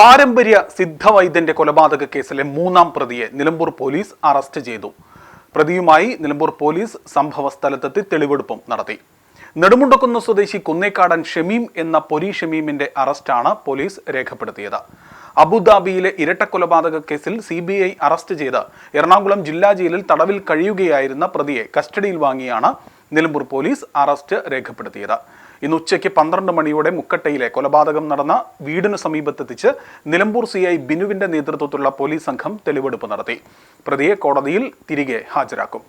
പാരമ്പര്യ സിദ്ധവൈദ്യന്റെ കൊലപാതക കേസിലെ മൂന്നാം പ്രതിയെ നിലമ്പൂർ പോലീസ് അറസ്റ്റ് ചെയ്തു. പ്രതിയുമായി നിലമ്പൂർ പോലീസ് സംഭവ സ്ഥലത്തെത്തി തെളിവെടുപ്പും നടത്തി. നെടുമുണ്ടക്കുന്ന് സ്വദേശി കുന്നേക്കാടൻ ഷമീം എന്ന പൊരി ഷമീമിന്റെ അറസ്റ്റാണ് പോലീസ് രേഖപ്പെടുത്തിയത്. അബുദാബിയിലെ ഇരട്ട കൊലപാതക കേസിൽ സി ബി ഐ അറസ്റ്റ് ചെയ്ത് എറണാകുളം ജില്ലാ ജയിലിൽ തടവിൽ കഴിയുകയായിരുന്ന പ്രതിയെ കസ്റ്റഡിയിൽ വാങ്ങിയാണ് നിലമ്പൂർ പോലീസ് അറസ്റ്റ് രേഖപ്പെടുത്തിയത്. ഇന്ന് ഉച്ചയ്ക്ക് പന്ത്രണ്ട് മണിയോടെ മുക്കട്ടയിലെ കൊലപാതകം നടന്ന വീടിനു സമീപത്തെത്തിച്ച് നിലമ്പൂർ സി ഐ ബിനുവിന്റെ നേതൃത്വത്തിലുള്ള പോലീസ് സംഘം തെളിവെടുപ്പ് നടത്തി. പ്രതിയെ കോടതിയിൽ തിരികെ ഹാജരാക്കും.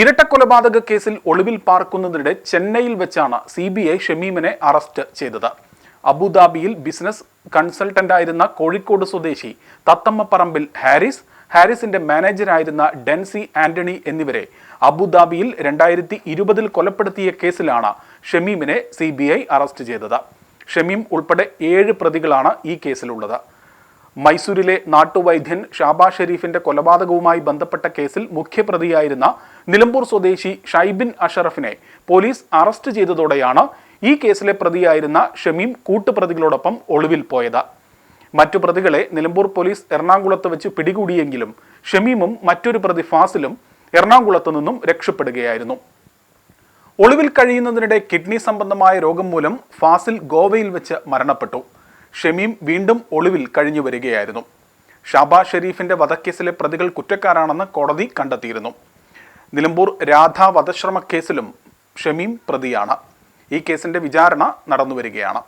ഇരട്ട കൊലപാതക കേസിൽ ഒളിവിൽ പാർക്കുന്നതിനിടെ ചെന്നൈയിൽ വെച്ചാണ് സി ബി ഐ ഷമീമിനെ അറസ്റ്റ് ചെയ്തത്. അബുദാബിയിൽ ബിസിനസ് കൺസൾട്ടന്റായിരുന്ന കോഴിക്കോട് സ്വദേശി തത്തമ്മ പറമ്പിൽ ഹാരിസ് ഹാരിസിന്റെ മാനേജരായിരുന്ന ഡെൻസി ആന്റണി എന്നിവരെ അബുദാബിയിൽ രണ്ടായിരത്തി ഇരുപതിൽ കൊലപ്പെടുത്തിയ കേസിലാണ് ഷമീമിനെ സി അറസ്റ്റ് ചെയ്തത്. ഷമീം ഉൾപ്പെടെ ഏഴ് പ്രതികളാണ് ഈ കേസിലുള്ളത്. മൈസൂരിലെ നാട്ടുവൈദ്യൻ ഷാബാ ഷെരീഫിന്റെ കൊലപാതകവുമായി ബന്ധപ്പെട്ട കേസിൽ മുഖ്യപ്രതിയായിരുന്ന നിലമ്പൂർ സ്വദേശി ഷൈബിൻ അഷറഫിനെ പോലീസ് അറസ്റ്റ് ചെയ്തതോടെയാണ് ഈ കേസിലെ പ്രതിയായിരുന്ന ഷമീം കൂട്ടുപ്രതികളോടൊപ്പം ഒളിവിൽ പോയത്. മറ്റു പ്രതികളെ നിലമ്പൂർ പോലീസ് എറണാകുളത്ത് വെച്ച് പിടികൂടിയെങ്കിലും ഷമീമും മറ്റൊരു പ്രതി ഫാസിലും എറണാകുളത്ത് നിന്നും രക്ഷപ്പെടുകയായിരുന്നു. ഒളിവിൽ കഴിയുന്നതിനിടെ കിഡ്നി സംബന്ധമായ രോഗം മൂലം ഫാസിൽ ഗോവയിൽ വെച്ച് മരണപ്പെട്ടു. ഷമീം വീണ്ടും ഒളിവിൽ കഴിഞ്ഞു വരികയായിരുന്നു. ഷാബാ ഷെരീഫിന്റെ വധക്കേസിലെ പ്രതികൾ കുറ്റക്കാരാണെന്ന് കോടതി കണ്ടെത്തിയിരുന്നു. നിലമ്പൂർ രാധാ വധശ്രമ കേസിലും ഷമീം പ്രതിയാണ്. ഈ കേസിന്റെ വിചാരണ നടന്നുവരികയാണ്.